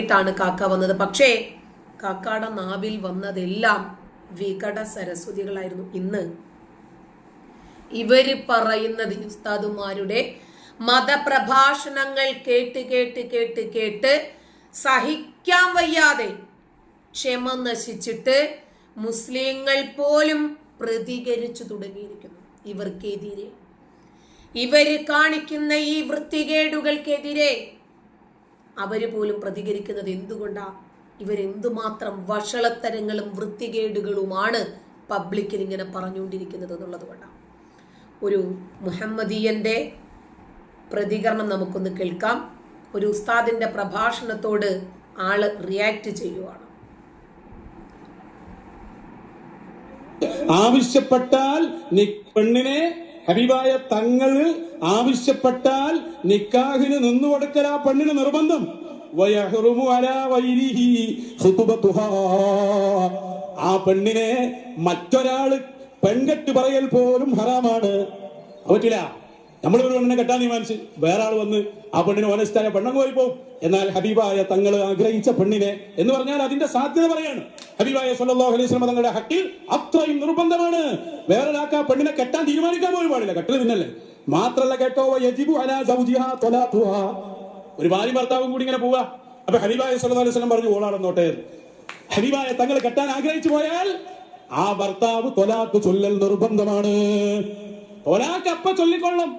ാണ് കാക്ക വന്നത്. പക്ഷേ കാക്കയുടെ നാവിൽ വന്നതെല്ലാം വികട സരസ്വതികളായിരുന്നു. ഇന്ന് ഇവർ പറയുന്നത് ഉസ്താദുമാരുടെ മതപ്രഭാഷണങ്ങൾ കേട്ട് കേട്ട് കേട്ട് കേട്ട് സഹിക്കാൻ വയ്യാതെ ക്ഷമ നശിച്ചിട്ട് മുസ്ലിങ്ങൾ പോലും പ്രതികരിച്ചു തുടങ്ങിയിരിക്കുന്നു. ഇവർക്കെതിരെ. ഇവർ കാണിക്കുന്ന ഈ വൃത്തികേടുകൾക്കെതിരെ അവർ പോലും പ്രതികരിക്കുന്നത് എന്തുകൊണ്ടാ? ഇവരെന്തുമാത്രം വഷളത്തരങ്ങളും വൃത്തികേടുകളുമാണ് പബ്ലിക്കിൽ ഇങ്ങനെ പറഞ്ഞുകൊണ്ടിരിക്കുന്നത് എന്നുള്ളത് കൊണ്ടാണ് ഒരു മുഹമ്മദീയന്റെ പ്രതികരണം നമുക്കൊന്ന് കേൾക്കാം. ഒരു ഉസ്താദിന്റെ പ്രഭാഷണത്തോട് ആൾ റിയാക്ട് ചെയ്യുവാണ്. ആവശ്യപ്പെട്ടാൽ പെണ്ണിനെ ഹബീബായ തങ്ങൾ ആവശ്യപ്പെട്ടാൽ നിക്കാഹിന് നിന്നു കൊടുക്കൽ ആ പെണ്ണിന് നിർബന്ധം. ആ പെണ്ണിനെ മറ്റൊരാൾ പെൺകെട്ട് പറയൽ പോലും ഹറാമാണ്. പറ്റില്ല. നമ്മളൊരു പെണ്ണിനെ കെട്ടാൻ തീരുമാനിച്ച് വേറെ ആൾ വന്ന് ആ പെണ്ണിനെ ഓനസ്റ്റായ പെണ്ണങ്ങ് പോയി പോകും എന്നാൽ ഹബീബായ തങ്ങൾ ആഗ്രഹിച്ച പെണ്ണിനെ എന്ന് പറഞ്ഞാൽ അതിന്റെ സാധ്യത പറയാണ്. ഹബീബായ സല്ലാഹു അലൈഹി വസല്ലം തങ്ങളുടെ ഹക്കിൽ അത്രയും നിർബന്ധമാണ്. വേറൊരാൾക്ക് ആ പെണ്ണിനെ കെട്ടാൻ തീരുമാനിക്കാൻ പോലും പാടില്ല. കെട്ടൽ പിന്നല്ലേ? മാത്രല്ല കേട്ടോ. ഒരു ഭാര്യ ഭർത്താവും കൂടി ഇങ്ങനെ പോവാ. അപ്പൊ ഹബീബായ സല്ലാ അലൈഹി വസല്ലം പറഞ്ഞു ഓളാണെന്നോട്ടെ. ഹബീബായ തങ്ങൾ കെട്ടാൻ ആഗ്രഹിച്ചു പോയാൽ ആ ഭർത്താവ് തൊലാക്ക് ചൊല്ലൽ നിർബന്ധമാണ്. തൊലാക്ക് അപ്പൊ ചൊല്ലിക്കൊള്ളും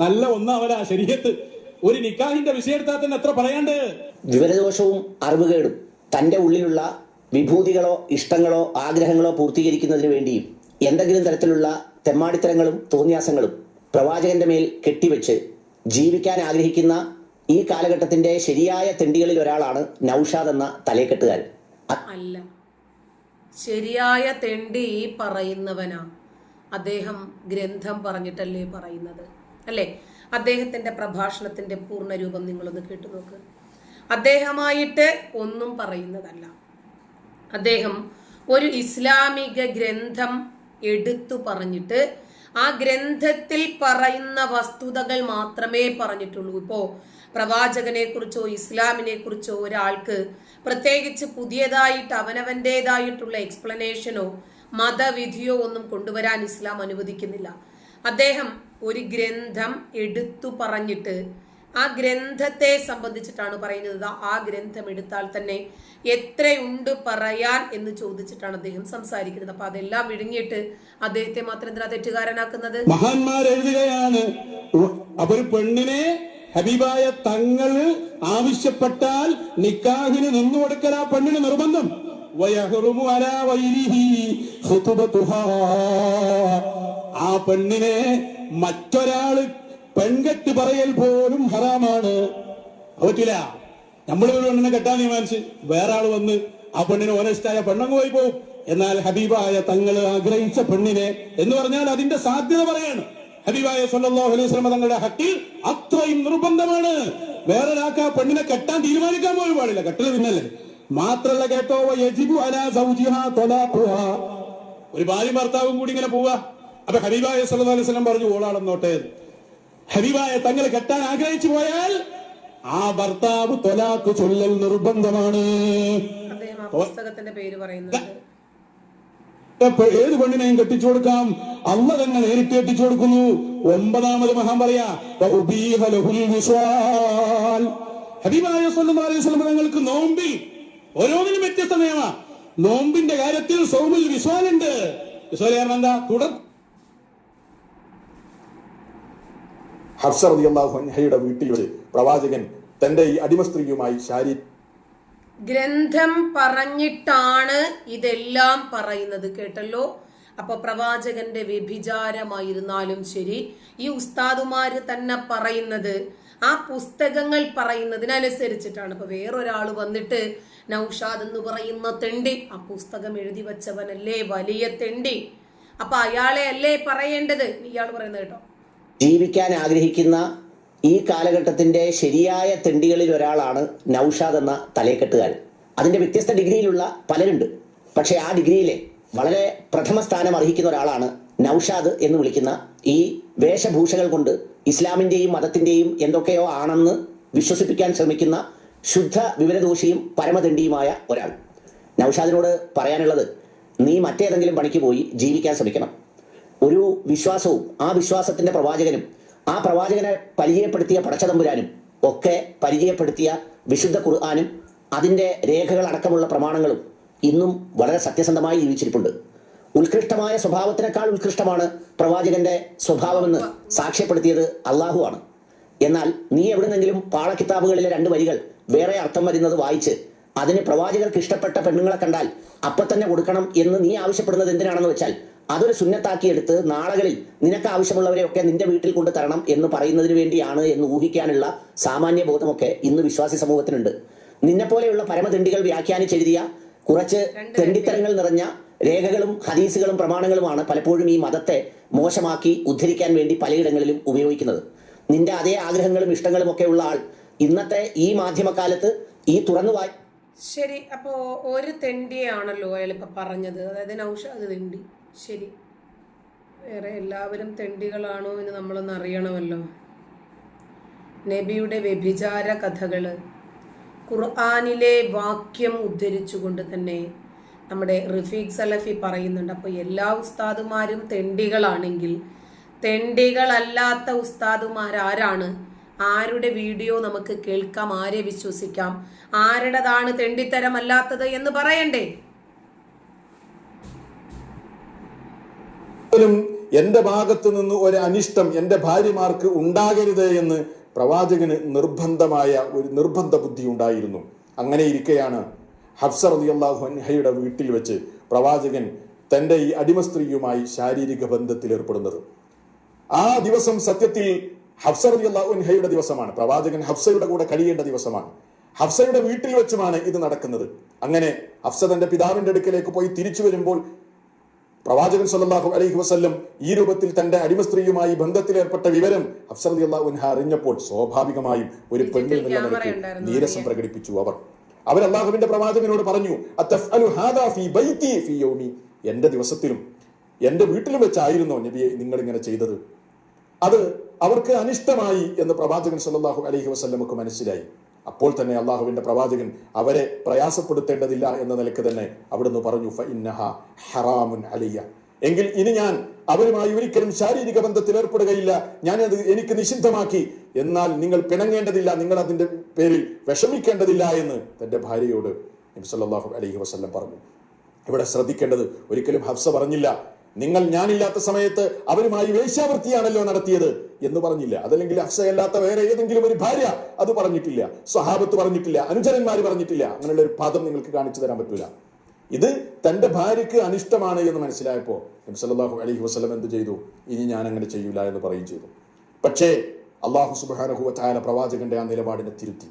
നല്ല ഒന്നാവല ശരീരത്ത്. ഒരു നിക്കാഹിന്റെ വിഷയത്താൽ തന്നെ എത്ര പറയാണ്ട്? വിവരദോഷവും അറിവുകേടും തന്റെ ഉള്ളിലുള്ള വിഭൂതികളോ ഇഷ്ടങ്ങളോ ആഗ്രഹങ്ങളോ പൂർത്തീകരിക്കുന്നതിന് വേണ്ടിയും എന്തെങ്കിലും തരത്തിലുള്ള തെമ്മാടിത്തരങ്ങളും തോന്നിയാസങ്ങളും പ്രവാചകന്റെ മേൽ കെട്ടിവെച്ച് ജീവിക്കാൻ ആഗ്രഹിക്കുന്ന ഈ കാലഘട്ടത്തിന്റെ ശരിയായ തെണ്ടികളിൽ ഒരാളാണ് നൌഷാദ് എന്ന തലേക്കെട്ടുകാരൻ അല്ല. ശരിയായ തെണ്ടി ഈ പറയുന്നവനാ. അദ്ദേഹം ഗ്രന്ഥം പറഞ്ഞിട്ടല്ലേ പറയുന്നത്? അല്ലേ? അദ്ദേഹത്തിന്റെ പ്രഭാഷണത്തിന്റെ പൂർണരൂപം നിങ്ങളൊന്ന് കേട്ടു നോക്ക്. അദ്ദേഹമായിട്ട് ഒന്നും പറയുന്നതല്ല. അദ്ദേഹം ഒരു ഇസ്ലാമിക ഗ്രന്ഥം എടുത്തു പറഞ്ഞിട്ട് ആ ഗ്രന്ഥത്തിൽ പറയുന്ന വസ്തുതകൾ മാത്രമേ പറഞ്ഞിട്ടുള്ളൂ. ഇപ്പോ പ്രവാചകനെ കുറിച്ചോ ഇസ്ലാമിനെ കുറിച്ചോ ഒരാൾക്ക് പ്രത്യേകിച്ച് പുതിയതായിട്ട് അവനവന്റെതായിട്ടുള്ള എക്സ്പ്ലനേഷനോ മതവിധിയോ ഒന്നും കൊണ്ടുവരാൻ ഇസ്ലാം അനുവദിക്കുന്നില്ല. അദ്ദേഹം ഒരു ഗ്രന്ഥം എടുത്തു പറഞ്ഞിട്ട് ആ ഗ്രന്ഥത്തെ സംബന്ധിച്ചിട്ടാണ് പറയുന്നത്. ആ ഗ്രന്ഥം എടുത്താൽ തന്നെ എത്രയുണ്ട് പറയാൻ എന്ന് ചോദിച്ചിട്ടാണ് അദ്ദേഹം സംസാരിക്കുന്നത്. അപ്പൊ അതെല്ലാം വിഴുങ്ങിയിട്ട് അദ്ദേഹത്തെ മാത്രം എന്തിനാ തെറ്റുകാരനാക്കുന്നത്? മഹാന്മാർ എഴുതുകയാണ് അപ്പൊ പെണ്ണിനെ ഹബീബായ തങ്ങൾ ആവശ്യപ്പെട്ടാൽ നിക്കാഹിന് നിന്നു കൊടുക്കൽ ആ പെണ്ണിന് നിർബന്ധം. ആ പെണ്ണിനെ മറ്റൊരാൾ പെൺകെട്ട് പറയൽ പോലും ഹറാമാണ്. പറ്റില്ല നമ്മളൊരു പെണ്ണിനെ കെട്ടാൻ തീരുമാനിച്ച് വേറെ ആൾ വന്ന് ആ പെണ്ണിന് ഓനസ്റ്റായ പെണ്ണങ്ങ് പോയി പോകും എന്നാൽ ഹബീബായ തങ്ങൾ ആഗ്രഹിച്ച പെണ്ണിനെ എന്ന് പറഞ്ഞാൽ അതിന്റെ സാധ്യത പറയാണ്. ഹബീബായ സല്ലല്ലാഹു അലൈഹി വസല്ലം തങ്ങളുടെ ഹക്കിൽ അത്രയും നിർബന്ധമാണ്. വേറൊരാൾക്ക് ആ പെണ്ണിനെ കെട്ടാൻ തീരുമാനിക്കാൻ പോലും പാടില്ല. കെട്ടത് പിന്നല്ലേ? മാത്രല്ല കേട്ടോ. ഒരു ഭാര്യ ഭർത്താവും കൂടി ഇങ്ങനെ പോവാ. അപ്പൊ ഹബീബായ സല്ലല്ലാഹു അലൈഹി സ്വലം പറഞ്ഞു ഓളാണെന്നോട്ടെ. ഹബീബായ തങ്ങൾ കെട്ടാൻ ആഗ്രഹിച്ചു പോയാൽ ആ ഭർത്താവ് തൊലാക്ക് ചൊല്ലൽ നിർബന്ധമാണ്. പുസ്തകത്തിന്റെ പേര് പറയുന്നത് ഏത് പെണ്ണിനെയും കെട്ടിച്ചു കൊടുക്കാം. അല്ല തന്നെ നേരിട്ട് കെട്ടിച്ചു കൊടുക്കുന്നു. ഒമ്പതാമത് മഹാൻ പറയാ തങ്ങൾക്ക് നോമ്പിൽ ഓരോന്നിനും വ്യത്യസ്ത നിയമ. നോമ്പിന്റെ കാര്യത്തിൽ സൗമിൽ വിശ്വാലുണ്ട് വിസ്വാൽ കാരണം എന്താ? തുടർ ഹഫ്സ റളിയല്ലാഹു അൻഹയുടെ വീട്ടിൽ വെച്ച് പ്രവാചകൻ തന്റെ ഈ അടിമ സ്ത്രീയുമായി ശാരീ ഗ്രന്ഥം പറഞ്ഞിട്ടാണ് ഇതെല്ലാം പറയുന്നത് കേട്ടല്ലോ? അപ്പൊ പ്രവാചകന്റെ വ്യഭിചാരമായിരുന്നാലും ശരി ഈ ഉസ്താദുമാര് തന്നെ പറയുന്നത് ആ പുസ്തകങ്ങൾ പറയുന്നതിനനുസരിച്ചിട്ടാണ്. ഇപ്പൊ വേറൊരാൾ വന്നിട്ട് നൌഷാദ് എന്ന് പറയുന്ന തെണ്ടി ആ പുസ്തകം എഴുതി വെച്ചവനല്ലേ വലിയ തെണ്ടി? അപ്പൊ അയാളെ അല്ലേ പറയേണ്ടത്? ഇയാൾ പറയുന്നത് കേട്ടോ. ജീവിക്കാൻ ആഗ്രഹിക്കുന്ന ഈ കാലഘട്ടത്തിന്റെ ശരിയായ തെണ്ടികളിൽ ഒരാളാണ് നൌഷാദ് എന്ന തലേക്കെട്ടുകാരൻ അതിന്റെ വ്യത്യസ്ത ഡിഗ്രിയിലുള്ള പലരുണ്ട്. പക്ഷേ ആ ഡിഗ്രിയിലെ വളരെ പ്രഥമ സ്ഥാനം അർഹിക്കുന്ന ഒരാളാണ് നൌഷാദ് എന്ന് വിളിക്കുന്ന ഈ വേഷഭൂഷകൾ കൊണ്ട് ഇസ്ലാമിന്റെയും മതത്തിന്റെയും എന്തൊക്കെയോ ആണെന്ന് വിശ്വസിപ്പിക്കാൻ ശ്രമിക്കുന്ന ശുദ്ധ വിവരദോഷിയും പരമതണ്ടിയുമായ ഒരാൾ. നൌഷാദിനോട് പറയാനുള്ളത് നീ മറ്റേതെങ്കിലും പണിക്ക് പോയി ജീവിക്കാൻ ശ്രമിക്കണം. ഒരു വിശ്വാസവും ആ വിശ്വാസത്തിന്റെ പ്രവാചകനും ആ പ്രവാചകനെ പരിചയപ്പെടുത്തിയ പടച്ചതമ്പുരാനും ഒക്കെ പരിചയപ്പെടുത്തിയ വിശുദ്ധ ഖുർആാനും അതിന്റെ രേഖകൾ അടക്കമുള്ള പ്രമാണങ്ങളും ഇന്നും വളരെ സത്യസന്ധമായി ജീവിച്ചിരിപ്പുണ്ട്. ഉത്കൃഷ്ടമായ സ്വഭാവത്തിനേക്കാൾ ഉത്കൃഷ്ടമാണ് പ്രവാചകന്റെ സ്വഭാവമെന്ന് സാക്ഷ്യപ്പെടുത്തിയത് അള്ളാഹുവാണ് എന്നാൽ നീ എവിടുന്നെങ്കിലും പാളക്കിതാബുകളിലെ രണ്ട് വരികൾ വേറെ അർത്ഥം വരുന്നത് വായിച്ച് അതിന് പ്രവാചകർക്ക് ഇഷ്ടപ്പെട്ട പെണ്ണുങ്ങളെ കണ്ടാൽ അപ്പത്തന്നെ കൊടുക്കണം എന്ന് നീ ആവശ്യപ്പെടുന്നത് എന്തിനാണെന്ന് വെച്ചാൽ അതൊരു സുന്നത്താക്കിയെടുത്ത് നാളകളിൽ നിനക്ക് ആവശ്യമുള്ളവരെയൊക്കെ നിന്റെ വീട്ടിൽ കൊണ്ട് തരണം എന്ന് പറയുന്നതിന് വേണ്ടിയാണ് എന്ന് ഊഹിക്കാനുള്ള സാമാന്യ ബോധമൊക്കെ ഇന്ന് വിശ്വാസി സമൂഹത്തിനുണ്ട്. നിന്നെപ്പോലെയുള്ള പരമതിണ്ടികൾ വ്യാഖ്യാനിച്ചെഴുതിയ കുറച്ച് തെണ്ടിത്തരങ്ങൾ നിറഞ്ഞ രേഖകളും ഹദീസുകളും പ്രമാണങ്ങളുമാണ് പലപ്പോഴും ഈ മതത്തെ മോശമാക്കി ഉദ്ധരിക്കാൻ വേണ്ടി പലയിടങ്ങളിലും ഉപയോഗിക്കുന്നത്. നിന്റെ അതേ ആഗ്രഹങ്ങളും ഇഷ്ടങ്ങളും ഒക്കെ ഉള്ള ആൾ ഇന്നത്തെ ഈ മാധ്യമകാലത്ത് ഈ തുറന്നു വായി ശരി അപ്പോ ഒരു തെണ്ടിയാണല്ലോ അയാൾ ഇപ്പൊ പറഞ്ഞത്. അതായത് നൗഷാദ് തെണ്ടി. ശരി. വേറെ എല്ലാവരും തെണ്ടികളാണോ എന്ന് നമ്മളൊന്ന് അറിയണമല്ലോ. നബിയുടെ വ്യഭിചാര കഥകൾ ഖുർആാനിലെ വാക്യം ഉദ്ധരിച്ചുകൊണ്ട് തന്നെ നമ്മുടെ റഫീഖ് സലഫി പറയുന്നുണ്ട്. അപ്പോൾ എല്ലാ ഉസ്താദുമാരും തെണ്ടികളാണെങ്കിൽ തെണ്ടികളല്ലാത്ത ഉസ്താദുമാരാരാണ് ആരുടെ വീഡിയോ നമുക്ക് കേൾക്കാം ആരെ വിശ്വസിക്കാം? ആരുടേതാണ് തെണ്ടിത്തരമല്ലാത്തത് എന്ന് പറയണ്ടേ? ഒരിക്കലും എന്റെ ഭാഗത്തു നിന്ന് ഒരു അനിഷ്ടം എന്റെ ഭാര്യമാർക്ക് ഉണ്ടാകരുത് എന്ന് പ്രവാചകന് നിർബന്ധമായ ഒരു നിർബന്ധ ബുദ്ധി ഉണ്ടായിരുന്നു. അങ്ങനെ ഇരിക്കെയാണ് ഹഫ്സർ റളിയല്ലാഹു അൻഹയുടെ വീട്ടിൽ വെച്ച് പ്രവാചകൻ തന്റെ ഈ അടിമ സ്ത്രീയുമായി ശാരീരിക ബന്ധത്തിൽ ഏർപ്പെടുന്നത്. ആ ദിവസം സത്യത്തിൽ ഹഫ്സർ റളിയല്ലാഹു അൻഹയുടെ ദിവസമാണ്. പ്രവാചകൻ ഹഫ്സയുടെ കൂടെ കഴിയേണ്ട ദിവസമാണ്. ഹഫ്സയുടെ വീട്ടിൽ വെച്ചുമാണ് ഇത് നടക്കുന്നത്. അങ്ങനെ ഹഫ്സ തന്റെ പിതാവിന്റെ അടുക്കലേക്ക് പോയി തിരിച്ചു വരുമ്പോൾ പ്രവാചകൻ സല്ലല്ലാഹു അലൈഹി വസ്ല്ലം ഈ രൂപത്തിൽ തന്റെ അടിമ സ്ത്രീയുമായി ബന്ധത്തിലേർപ്പെട്ട വിവരം അഫ്സർ അറിഞ്ഞപ്പോൾ സ്വാഭാവികമായും ഒരു പെണ്ണിൽ ഡിജിറ്റൽ നിലയ്ക്ക് നീരസം പ്രകടിപ്പിച്ചു അവർ. അവർ അള്ളാഹുവിന്റെ പ്രവാചകനോട് പറഞ്ഞു "അത്തഫ്അലു ഹാദാ ഫീ ബൈതി ഫീ യൗമി. എന്റെ ദിവസത്തിലും എന്റെ വീട്ടിലും വെച്ചായിരുന്നോ നബിയെ നിങ്ങൾ ഇങ്ങനെ ചെയ്തത്? അത് അവർക്ക് അനിഷ്ടമായി എന്ന് പ്രവാചകൻ സല്ലാഹു അലൈഹി വസല്ലമക്ക് മനസ്സിലായി. അപ്പോൾ തന്നെ അള്ളാഹുവിന്റെ പ്രവാചകൻ അവരെ പ്രയാസപ്പെടുത്തേണ്ടതില്ല എന്ന നിലയ്ക്ക് തന്നെ അവിടുന്ന് പറഞ്ഞു "ഫഇന്നഹ ഹറാമുൻ അലിയ. എങ്കിൽ ഇനി ഞാൻ അവരുമായി ഒരിക്കലും ശാരീരിക ബന്ധത്തിൽ ഏർപ്പെടുകയില്ല. ഞാനത് എനിക്ക് നിഷിദ്ധമാക്കി. എന്നാൽ നിങ്ങൾ പിണങ്ങേണ്ടതില്ല നിങ്ങൾ അതിന്റെ പേരിൽ വിഷമിക്കേണ്ടതില്ല എന്ന് തന്റെ ഭാര്യയോട് നബി അലൈഹി വസല്ലം പറഞ്ഞു. ഇവിടെ ശ്രദ്ധിക്കേണ്ടത് ഒരിക്കലും ഹഫ്സ പറഞ്ഞില്ല. നിങ്ങൾ ഞാനില്ലാത്ത സമയത്ത് അവരുമായി വേശ്യാവൃത്തിയാണല്ലോ നടത്തിയത് എന്ന് പറഞ്ഞില്ല. അതല്ലെങ്കിൽ അഫ്സയല്ലാത്ത വേറെ ഏതെങ്കിലും ഒരു ഭാര്യ അത് പറഞ്ഞിട്ടില്ല. സ്വഹാബത്ത് പറഞ്ഞിട്ടില്ല. അനുചരന്മാർ പറഞ്ഞിട്ടില്ല. അങ്ങനെയുള്ള ഒരു പദം നിങ്ങൾക്ക് കാണിച്ചു തരാൻ പറ്റൂല. ഇത് തന്റെ ഭാര്യയ്ക്ക് അനിഷ്ടമാണ് എന്ന് മനസ്സിലായപ്പോൾ നബി അലഹി വസ്ലം എന്ത് ചെയ്തു? ഇനി ഞാൻ അങ്ങനെ ചെയ്യൂല എന്ന് പറയും ചെയ്തു. പക്ഷേ അള്ളാഹു സുബ്ഹാനഹു വതആല പ്രവാചകന്റെ ആ നിലപാടിനെ തിരുത്തി.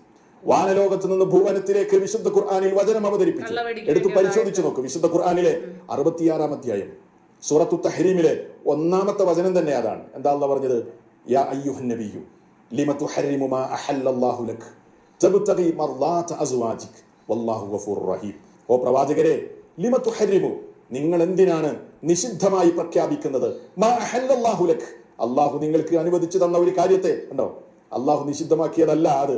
വാനലോകത്ത് നിന്ന് ഭൂവനത്തിലേക്ക് വിശുദ്ധ ഖുർആാനിൽ വചനം അവതരിപ്പിച്ചു. എടുത്ത് പരിശോധിച്ചു നോക്ക്. വിശുദ്ധ ഖുർആാനിലെ അറുപത്തിയാറാം അധ്യായം. സൂറത്തു തഹരീമിലെ ഒന്നാമത്തെ വചനം തന്നെ അതാണ്. എന്താ അള്ളാഹ് പറഞ്ഞത്? ലക്? വല്ലാഹു റഹീം. ഓ പ്രവാചകരെ നിങ്ങൾ എന്തിനാണ് നിഷിദ്ധമായി പ്രഖ്യാപിക്കുന്നത്? ലക്. അള്ളാഹു നിങ്ങൾക്ക് അനുവദിച്ചു തന്ന ഒരു കാര്യത്തെ ഉണ്ടോ അള്ളാഹു നിഷിദ്ധമാക്കിയതല്ല അത്.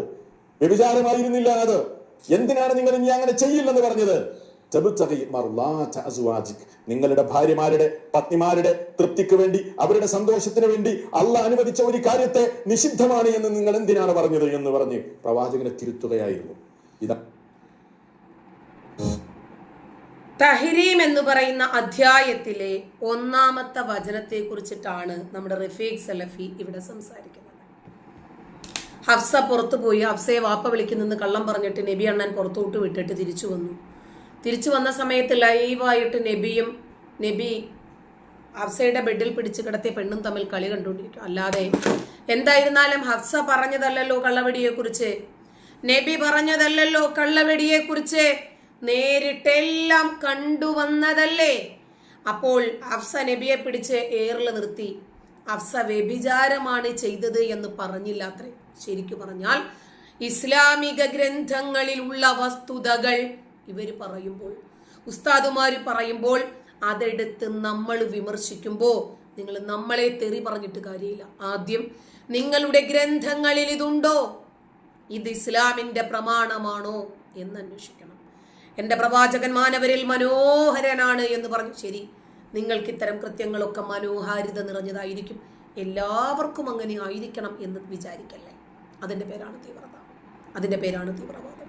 വ്യഭിചാരമായിരുന്നില്ല അത്. എന്തിനാണ് നിങ്ങൾ ഇനി അങ്ങനെ ചെയ്യില്ലെന്ന് പറഞ്ഞത്. നിങ്ങളുടെ ഭാര്യമാരുടെ പത്നിമാരുടെ തൃപ്തിക്ക് വേണ്ടി അവരുടെ സന്തോഷത്തിന് വേണ്ടി അള്ള അനുവദിച്ച ഒരു കാര്യത്തെ നിഷിദ്ധമാണ് എന്ന് നിങ്ങൾ എന്തിനാണ് പറഞ്ഞത് എന്ന് പറഞ്ഞ് പ്രവാചകനെ തിരുത്തുകയായിരുന്നു. തഹരീം എന്ന് പറയുന്ന അധ്യായത്തിലെ ഒന്നാമത്തെ വചനത്തെ കുറിച്ചിട്ടാണ് നമ്മുടെ റഫീഖ് സലഫി ഇവിടെ സംസാരിക്കുന്നത്. ഹഫ്സ പുറത്തു പോയി ഹഫ്സയെ വാപ്പ വിളിക്കുന്നെന്ന് കള്ളം പറഞ്ഞിട്ട് നബി അണ്ണൻ പുറത്തോട്ട് വിട്ടിട്ട് തിരിച്ചു വന്നു. തിരിച്ചു വന്ന സമയത്ത് ലൈവായിട്ട് നബിയും നബി ഹഫ്സയുടെ ബെഡിൽ പിടിച്ച് കിടത്തിയ പെണ്ണും തമ്മിൽ കളി കണ്ടുകൊണ്ടിരിക്കും അല്ലാതെ എന്തായിരുന്നാലും ഹഫ്സ പറഞ്ഞതല്ലല്ലോ കള്ളവെടിയെ കുറിച്ച് നബി പറഞ്ഞതല്ലല്ലോ കള്ളവെടിയെ കുറിച്ച് നേരിട്ടെല്ലാം കണ്ടുവന്നതല്ലേ അപ്പോൾ ഹഫ്സ നബിയെ പിടിച്ച് ഏറിൽ നിർത്തി. ഹഫ്സ വ്യഭിചാരമാണ് ചെയ്തത് എന്ന് പറഞ്ഞില്ല അത്രേ. ശരിക്കു പറഞ്ഞാൽ ഇസ്ലാമിക ഗ്രന്ഥങ്ങളിലുള്ള വസ്തുതകൾ ഇവർ പറയുമ്പോൾ ഉസ്താദുമാർ പറയുമ്പോൾ അതെടുത്ത് നമ്മൾ വിമർശിക്കുമ്പോൾ നിങ്ങൾ നമ്മളെ തെറി പറഞ്ഞിട്ട് കാര്യമില്ല. ആദ്യം നിങ്ങളുടെ ഗ്രന്ഥങ്ങളിൽ ഇതുണ്ടോ? ഇത് ഇസ്ലാമിന്റെ പ്രമാണമാണോ എന്ന് അന്വേഷിക്കണം. എന്റെ പ്രവാചകൻ മാനവരിൽ മനോഹരനാണ് എന്ന് പറഞ്ഞു ശരി നിങ്ങൾക്ക് ഇത്തരം കൃത്യങ്ങളൊക്കെ മനോഹാരിത നിറഞ്ഞതായിരിക്കും. എല്ലാവർക്കും അങ്ങനെ ആയിരിക്കണം എന്ന് വിചാരിക്കല്ലേ? അതിന്റെ പേരാണ് തീവ്രത. അതിന്റെ പേരാണ് തീവ്രവാദം.